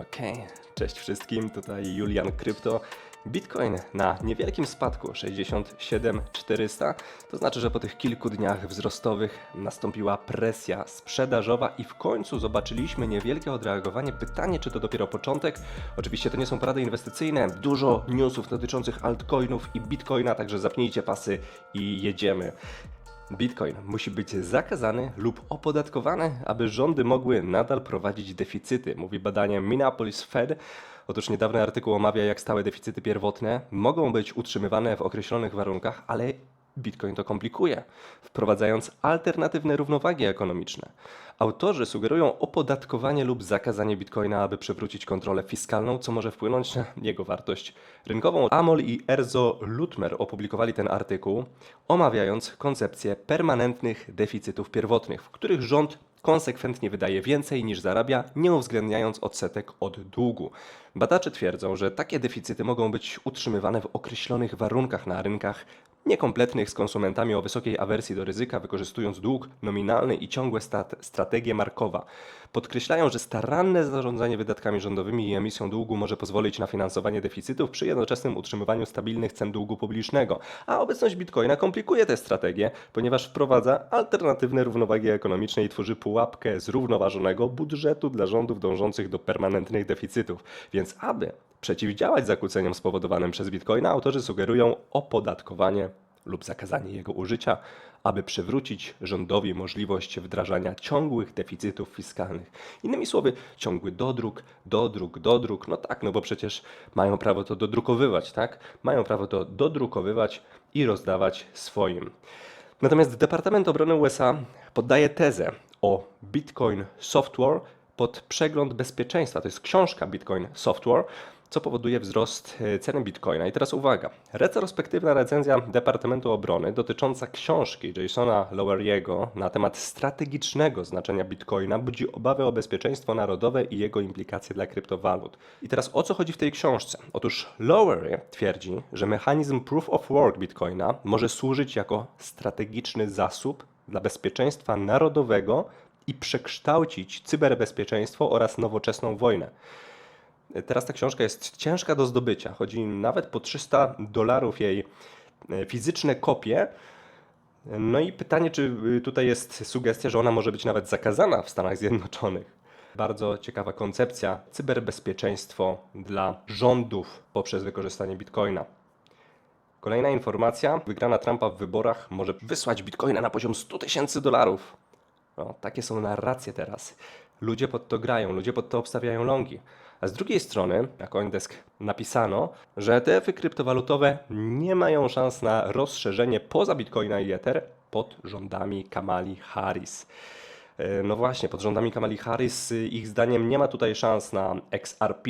Okej, cześć wszystkim, tutaj Julian Krypto. Bitcoin na niewielkim spadku 67400, to znaczy, że po tych kilku dniach wzrostowych nastąpiła presja sprzedażowa i w końcu zobaczyliśmy niewielkie odreagowanie. Pytanie, czy to dopiero początek? Oczywiście to nie są porady inwestycyjne, dużo newsów dotyczących altcoinów i Bitcoina, także zapnijcie pasy i jedziemy. Bitcoin musi być zakazany lub opodatkowany, aby rządy mogły nadal prowadzić deficyty, mówi badanie Minneapolis Fed. Otóż niedawny artykuł omawia, jak stałe deficyty pierwotne mogą być utrzymywane w określonych warunkach, ale Bitcoin to komplikuje, wprowadzając alternatywne równowagi ekonomiczne. Autorzy sugerują opodatkowanie lub zakazanie bitcoina, aby przywrócić kontrolę fiskalną, co może wpłynąć na jego wartość rynkową. Amol i Erzo Lutmer opublikowali ten artykuł, omawiając koncepcję permanentnych deficytów pierwotnych, w których rząd konsekwentnie wydaje więcej niż zarabia, nie uwzględniając odsetek od długu. Badacze twierdzą, że takie deficyty mogą być utrzymywane w określonych warunkach na rynkach niekompletnych z konsumentami o wysokiej awersji do ryzyka, wykorzystując dług nominalny i ciągłe stat- strategie Markowa. Podkreślają, że staranne zarządzanie wydatkami rządowymi i emisją długu może pozwolić na finansowanie deficytów przy jednoczesnym utrzymywaniu stabilnych cen długu publicznego. A obecność bitcoina komplikuje tę strategię, ponieważ wprowadza alternatywne równowagi ekonomiczne i tworzy pułapkę zrównoważonego budżetu dla rządów dążących do permanentnych deficytów. Więc aby przeciwdziałać zakłóceniom spowodowanym przez bitcoina, autorzy sugerują opodatkowanie lub zakazanie jego użycia, aby przywrócić rządowi możliwość wdrażania ciągłych deficytów fiskalnych. Innymi słowy, ciągły dodruk, dodruk, dodruk. No tak, no bo przecież mają prawo to dodrukowywać, tak? Mają prawo to dodrukowywać i rozdawać swoim. Natomiast Departament Obrony USA poddaje tezę o Bitcoin Software pod przegląd bezpieczeństwa. To jest książka Bitcoin Software, co powoduje wzrost e, ceny bitcoina. I teraz uwaga. Retrospektywna recenzja Departamentu Obrony dotycząca książki Jasona Loweriego na temat strategicznego znaczenia bitcoina budzi obawy o bezpieczeństwo narodowe i jego implikacje dla kryptowalut. I teraz o co chodzi w tej książce? Otóż Lowery twierdzi, że mechanizm proof of work bitcoina może służyć jako strategiczny zasób dla bezpieczeństwa narodowego i przekształcić cyberbezpieczeństwo oraz nowoczesną wojnę. Teraz ta książka jest ciężka do zdobycia. Chodzi nawet po 300 dolarów jej e, fizyczne kopie. No i pytanie, czy y, tutaj jest sugestia, że ona może być nawet zakazana w Stanach Zjednoczonych. Bardzo ciekawa koncepcja cyberbezpieczeństwo dla rządów poprzez wykorzystanie bitcoina. Kolejna informacja. Wygrana Trumpa w wyborach może wysłać bitcoina na poziom 100 tysięcy dolarów. No, takie są narracje teraz. Ludzie pod to grają, ludzie pod to obstawiają longi. A z drugiej strony, na CoinDesk napisano, że ETF-y kryptowalutowe nie mają szans na rozszerzenie poza Bitcoina i Ether pod rządami Kamali Harris. E, No właśnie, pod rządami Kamali Harris y, ich zdaniem nie ma tutaj szans na XRP,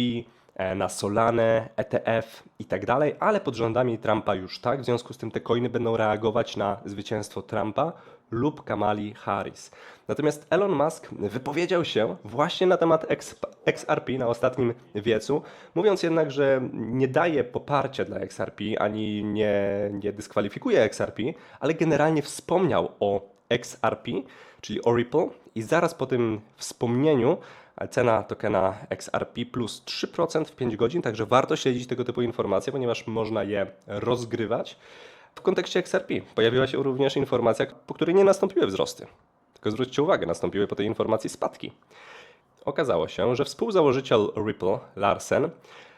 na Solanę, ETF i tak dalej, ale pod rządami Trumpa już tak. W związku z tym te coiny będą reagować na zwycięstwo Trumpa lub Kamali Harris. Natomiast Elon Musk wypowiedział się właśnie na temat XRP na ostatnim wiecu, mówiąc jednak, że nie daje poparcia dla XRP ani nie, nie dyskwalifikuje XRP, ale generalnie wspomniał o XRP, czyli o Ripple i zaraz po tym wspomnieniu cena tokena XRP plus 3% w 5 godzin, także warto śledzić tego typu informacje, ponieważ można je rozgrywać. W kontekście XRP pojawiła się również informacja, po której nie nastąpiły wzrosty. Tylko zwróćcie uwagę, nastąpiły po tej informacji spadki. Okazało się, że współzałożyciel Ripple, Larsen,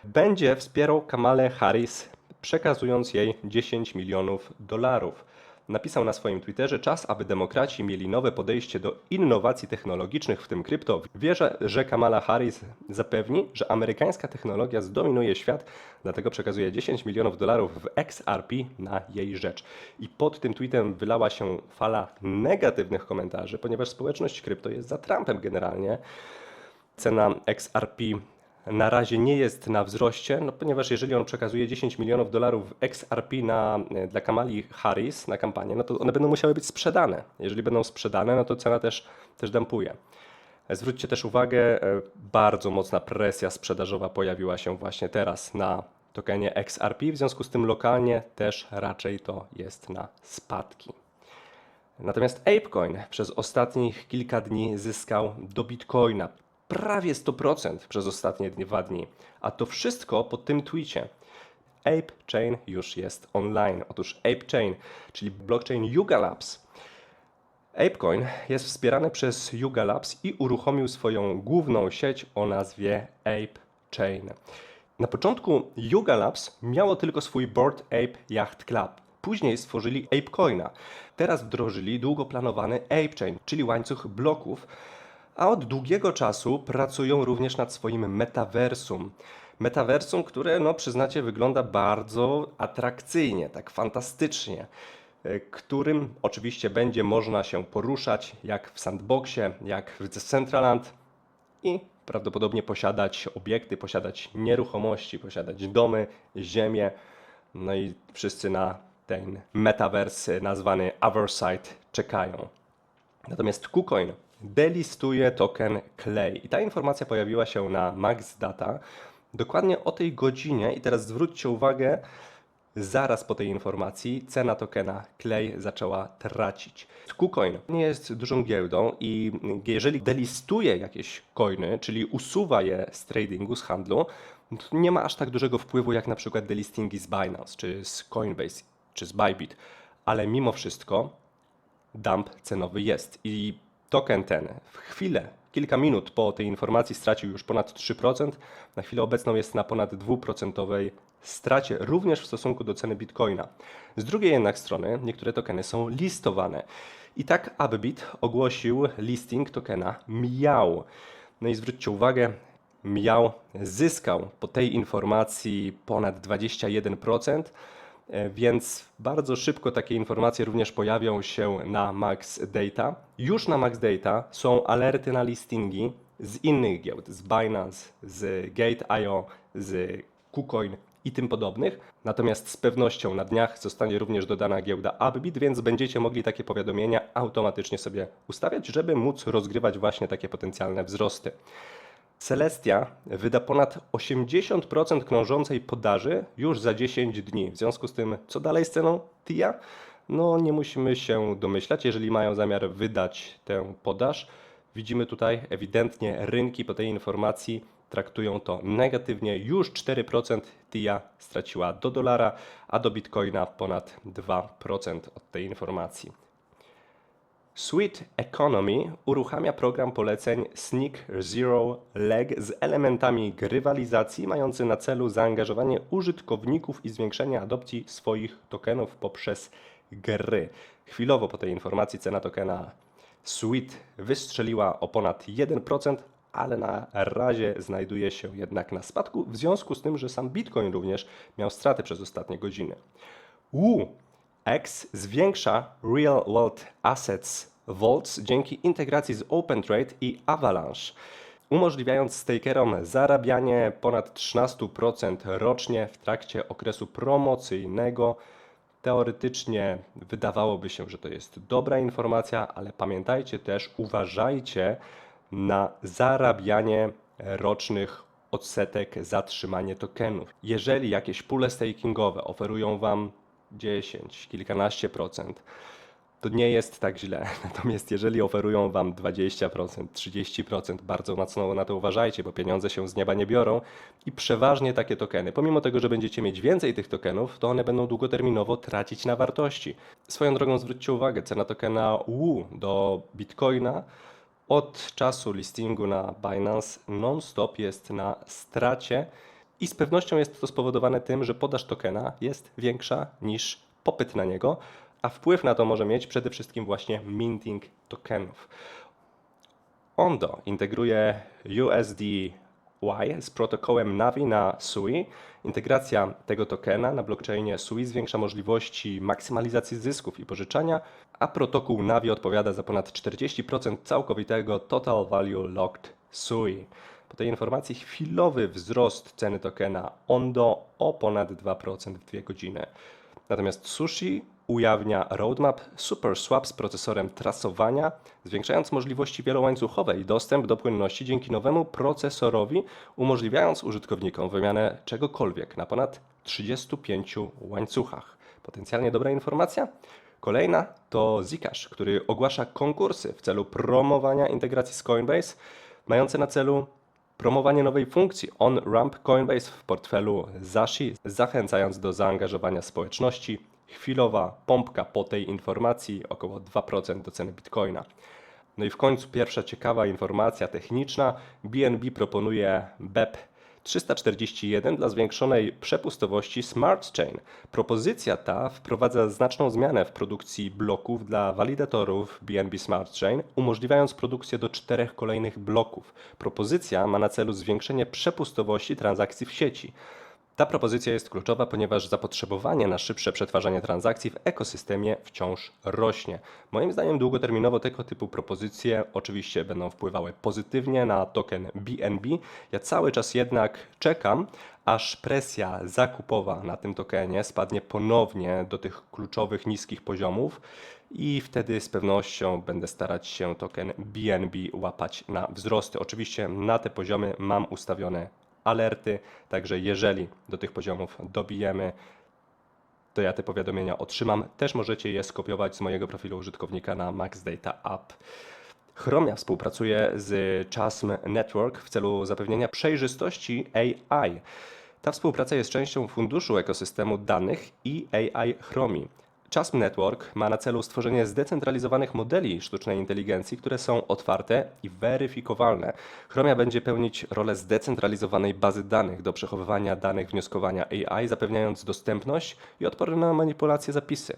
będzie wspierał Kamalę Harris, przekazując jej 10 milionów dolarów. Napisał na swoim Twitterze: Czas, aby demokraci mieli nowe podejście do innowacji technologicznych, w tym krypto. Wierzę, że Kamala Harris zapewni, że amerykańska technologia zdominuje świat, dlatego przekazuje 10 milionów dolarów w XRP na jej rzecz. I pod tym tweetem wylała się fala negatywnych komentarzy, ponieważ społeczność krypto jest za Trumpem generalnie. Cena XRP na razie nie jest na wzroście, no ponieważ jeżeli on przekazuje 10 milionów dolarów XRP na, e, dla Kamali Harris na kampanię, no to one będą musiały być sprzedane. Jeżeli będą sprzedane, no to cena też, też dampuje. Zwróćcie też uwagę, e, bardzo mocna presja sprzedażowa pojawiła się właśnie teraz na tokenie XRP, w związku z tym lokalnie też raczej to jest na spadki. Natomiast ApeCoin przez ostatnich kilka dni zyskał do Bitcoina prawie 100% przez ostatnie dwa dni. A to wszystko po tym tweetie. Ape Chain już jest online. Otóż Ape Chain, czyli blockchain Yuga Labs, ApeCoin jest wspierany przez Yuga Labs i uruchomił swoją główną sieć o nazwie Ape Chain. Na początku Yuga Labs miało tylko swój Board Ape Yacht Club. Później stworzyli ApeCoina. Teraz wdrożyli długo planowany Ape Chain, czyli łańcuch bloków, a od długiego czasu pracują również nad swoim metaversum. Metaversum, które, no przyznacie, wygląda bardzo atrakcyjnie, tak fantastycznie, e, którym oczywiście będzie można się poruszać jak w sandboxie, jak w Decentraland i prawdopodobnie posiadać obiekty, posiadać nieruchomości, posiadać domy, ziemię. No i wszyscy na ten metavers nazwany Oversight czekają. Natomiast KuCoin delistuje token Clay. I ta informacja pojawiła się na Max Data dokładnie o tej godzinie. I teraz zwróćcie uwagę, zaraz po tej informacji cena tokena Clay zaczęła tracić. KuCoin nie jest dużą giełdą i jeżeli delistuje jakieś coiny, czyli usuwa je z tradingu, z handlu, nie ma aż tak dużego wpływu jak na przykład delistingi z Binance, czy z Coinbase, czy z Bybit. Ale mimo wszystko dump cenowy jest i token ten w chwilę, kilka minut po tej informacji stracił już ponad 3%. Na chwilę obecną jest na ponad 2% stracie, również w stosunku do ceny bitcoina. Z drugiej jednak strony niektóre tokeny są listowane. I tak Upbit ogłosił listing tokena Miał. No i zwróćcie uwagę, Miał zyskał po tej informacji ponad 21%. E, Więc bardzo szybko takie informacje również pojawią się na Max Data. Już na Max Data są alerty na listingi z innych giełd, z Binance, z Gate.io, z KuCoin i tym podobnych. Natomiast z pewnością na dniach zostanie również dodana giełda Upbit, więc będziecie mogli takie powiadomienia automatycznie sobie ustawiać, żeby móc rozgrywać właśnie takie potencjalne wzrosty. Celestia wyda ponad 80% krążącej podaży już za 10 dni. W związku z tym, co dalej z ceną TIA? No, nie musimy się domyślać, jeżeli mają zamiar wydać tę podaż. Widzimy tutaj ewidentnie rynki po tej informacji traktują to negatywnie. Już 4% TIA straciła do dolara, a do bitcoina ponad 2% od tej informacji. Sweet Economy uruchamia program poleceń Sneak Zero Leg z elementami grywalizacji mający na celu zaangażowanie użytkowników i zwiększenie adopcji swoich tokenów poprzez gry. Chwilowo po tej informacji cena tokena Sweet wystrzeliła o ponad 1%, ale na razie znajduje się jednak na spadku, w związku z tym, że sam Bitcoin również miał straty przez ostatnie godziny. Wu X zwiększa Real World Assets Vaults dzięki integracji z OpenTrade i Avalanche, umożliwiając stakerom zarabianie ponad 13% rocznie w trakcie okresu promocyjnego. Teoretycznie wydawałoby się, że to jest dobra informacja, ale pamiętajcie też, uważajcie na zarabianie rocznych odsetek za trzymanie tokenów. Jeżeli jakieś pule stakingowe oferują Wam 10, kilkanaście procent, to nie jest tak źle. Natomiast jeżeli oferują Wam 20%, 30%, bardzo mocno na to uważajcie, bo pieniądze się z nieba nie biorą i przeważnie takie tokeny, pomimo tego, że będziecie mieć więcej tych tokenów, to one będą długoterminowo tracić na wartości. Swoją drogą zwróćcie uwagę, cena tokena WU do Bitcoina od czasu listingu na Binance non-stop jest na stracie i z pewnością jest to spowodowane tym, że podaż tokena jest większa niż popyt na niego, a wpływ na to może mieć przede wszystkim właśnie minting tokenów. Ondo integruje USDY z protokołem Navi na SUI. Integracja tego tokena na blockchainie SUI zwiększa możliwości maksymalizacji zysków i pożyczania, a protokół Navi odpowiada za ponad 40% całkowitego Total Value Locked SUI. Po tej informacji chwilowy wzrost ceny tokena Ondo o ponad 2% w 2 godziny. Natomiast Sushi ujawnia roadmap SuperSwap z procesorem trasowania, zwiększając możliwości wielołańcuchowe i dostęp do płynności dzięki nowemu procesorowi, umożliwiając użytkownikom wymianę czegokolwiek na ponad 35 łańcuchach. Potencjalnie dobra informacja? Kolejna to Zcash, który ogłasza konkursy w celu promowania integracji z Coinbase. mające na celu promowanie nowej funkcji on-ramp Coinbase w portfelu Zashi, zachęcając do zaangażowania społeczności. Chwilowa pompka po tej informacji, około 2% do ceny Bitcoina. No i w końcu pierwsza ciekawa informacja techniczna. BNB proponuje BEP 341 dla zwiększonej przepustowości Smart Chain. Propozycja ta wprowadza znaczną zmianę w produkcji bloków dla walidatorów BNB Smart Chain, umożliwiając produkcję do czterech kolejnych bloków. Propozycja ma na celu zwiększenie przepustowości transakcji w sieci. Ta propozycja jest kluczowa, ponieważ zapotrzebowanie na szybsze przetwarzanie transakcji w ekosystemie wciąż rośnie. Moim zdaniem długoterminowo tego typu propozycje oczywiście będą wpływały pozytywnie na token BNB. Ja cały czas jednak czekam, aż presja zakupowa na tym tokenie spadnie ponownie do tych kluczowych niskich poziomów i wtedy z pewnością będę starać się token BNB łapać na wzrosty. Oczywiście na te poziomy mam ustawione alerty, także jeżeli do tych poziomów dobijemy, to ja te powiadomienia otrzymam. Też możecie je skopiować z mojego profilu użytkownika na Max Data App. Chromia współpracuje z Chasm Network w celu zapewnienia przejrzystości AI. Ta współpraca jest częścią funduszu ekosystemu danych i AI Chromii. Chasm Network ma na celu stworzenie zdecentralizowanych modeli sztucznej inteligencji, które są otwarte i weryfikowalne. Chromia będzie pełnić rolę zdecentralizowanej bazy danych do przechowywania danych wnioskowania AI, zapewniając dostępność i odporne na manipulacje zapisy.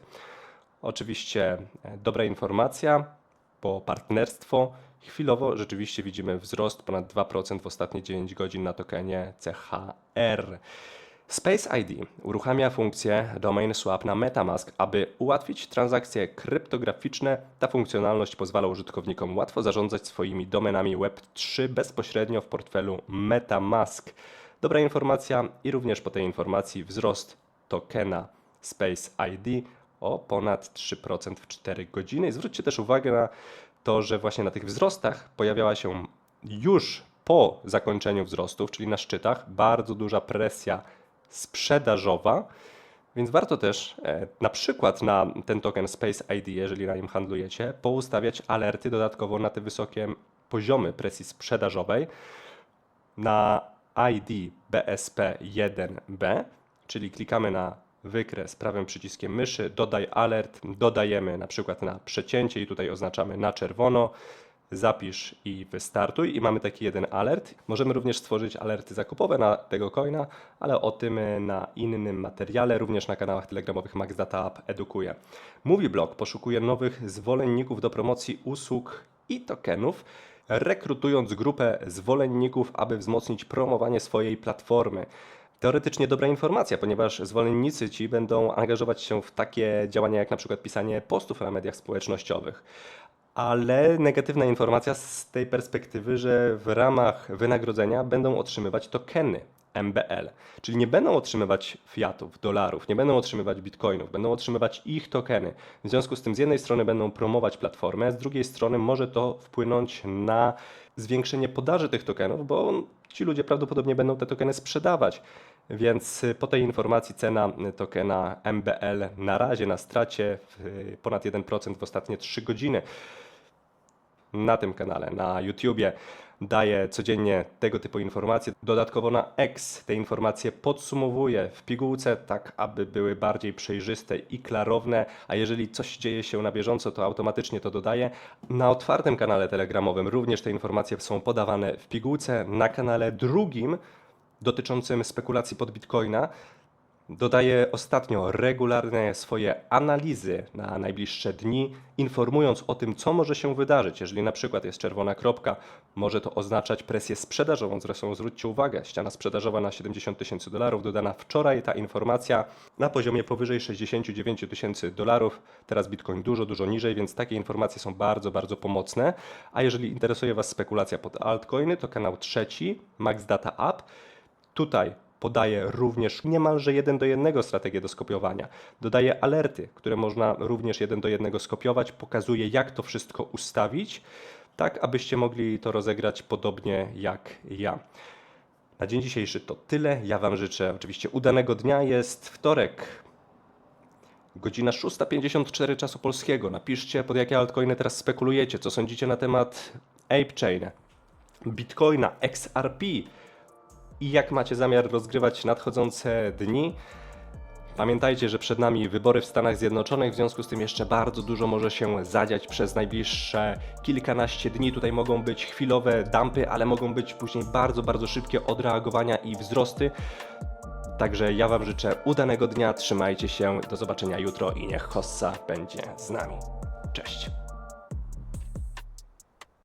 Oczywiście e, dobra informacja, bo partnerstwo chwilowo rzeczywiście widzimy wzrost ponad 2% w ostatnie 9 godzin na tokenie CHR. Space ID uruchamia funkcję Domain Swap na MetaMask, aby ułatwić transakcje kryptograficzne. Ta funkcjonalność pozwala użytkownikom łatwo zarządzać swoimi domenami Web3 bezpośrednio w portfelu MetaMask. Dobra informacja i również po tej informacji wzrost tokena Space ID o ponad 3% w 4 godziny. Zwróćcie też uwagę na to, że właśnie na tych wzrostach pojawiała się już po zakończeniu wzrostów, czyli na szczytach, bardzo duża presja sprzedażowa. Więc warto też e, na przykład na ten token Space ID, jeżeli na nim handlujecie, poustawiać alerty dodatkowo na te wysokie poziomy presji sprzedażowej na ID BSP1B, czyli klikamy na wykres prawym przyciskiem myszy, dodaj alert, dodajemy na przykład na przecięcie i tutaj oznaczamy na czerwono, zapisz i wystartuj i mamy taki jeden alert. Możemy również stworzyć alerty zakupowe na tego coina, ale o tym na innym materiale, również na kanałach telegramowych Max Data App edukuje. MovieBlog poszukuje nowych zwolenników do promocji usług i tokenów, rekrutując grupę zwolenników, aby wzmocnić promowanie swojej platformy. Teoretycznie dobra informacja, ponieważ zwolennicy ci będą angażować się w takie działania jak na przykład pisanie postów na mediach społecznościowych ale negatywna informacja z tej perspektywy, że w ramach wynagrodzenia będą otrzymywać tokeny MBL, czyli nie będą otrzymywać fiatów, dolarów, nie będą otrzymywać bitcoinów, będą otrzymywać ich tokeny. W związku z tym z jednej strony będą promować platformę, z drugiej strony może to wpłynąć na zwiększenie podaży tych tokenów, bo ci ludzie prawdopodobnie będą te tokeny sprzedawać. Więc po tej informacji cena tokena MBL na razie na stracie ponad 1% w ostatnie 3 godziny na tym kanale, na YouTubie. Daję codziennie tego typu informacje. Dodatkowo na X te informacje podsumowuję w pigułce, tak aby były bardziej przejrzyste i klarowne. A jeżeli coś dzieje się na bieżąco, to automatycznie to dodaję. Na otwartym kanale telegramowym również te informacje są podawane w pigułce. Na kanale drugim dotyczącym spekulacji pod bitcoina Dodaję ostatnio regularne swoje analizy na najbliższe dni, informując o tym, co może się wydarzyć. Jeżeli na przykład jest czerwona kropka, może to oznaczać presję sprzedażową. Zresztą zwróćcie uwagę, ściana sprzedażowa na 70 tysięcy dolarów dodana wczoraj, ta informacja na poziomie powyżej 69 tysięcy dolarów. Teraz Bitcoin dużo, dużo niżej, więc takie informacje są bardzo, bardzo pomocne. A jeżeli interesuje Was spekulacja pod altcoiny, to kanał trzeci, Max Data App. Tutaj podaje również niemalże jeden do jednego strategię do skopiowania. Dodaje alerty, które można również jeden do jednego skopiować, pokazuje jak to wszystko ustawić, tak abyście mogli to rozegrać podobnie jak ja. Na dzień dzisiejszy to tyle. Ja Wam życzę oczywiście udanego dnia. Jest wtorek, godzina 6.54 czasu polskiego. Napiszcie, pod jakie altcoiny teraz spekulujecie, co sądzicie na temat Ape Chain. Bitcoina XRP i jak macie zamiar rozgrywać nadchodzące dni. Pamiętajcie, że przed nami wybory w Stanach Zjednoczonych, w związku z tym jeszcze bardzo dużo może się zadziać przez najbliższe kilkanaście dni. Tutaj mogą być chwilowe dumpy, ale mogą być później bardzo, bardzo szybkie odreagowania i wzrosty. Także ja Wam życzę udanego dnia, trzymajcie się, do zobaczenia jutro i niech Hossa będzie z nami. Cześć!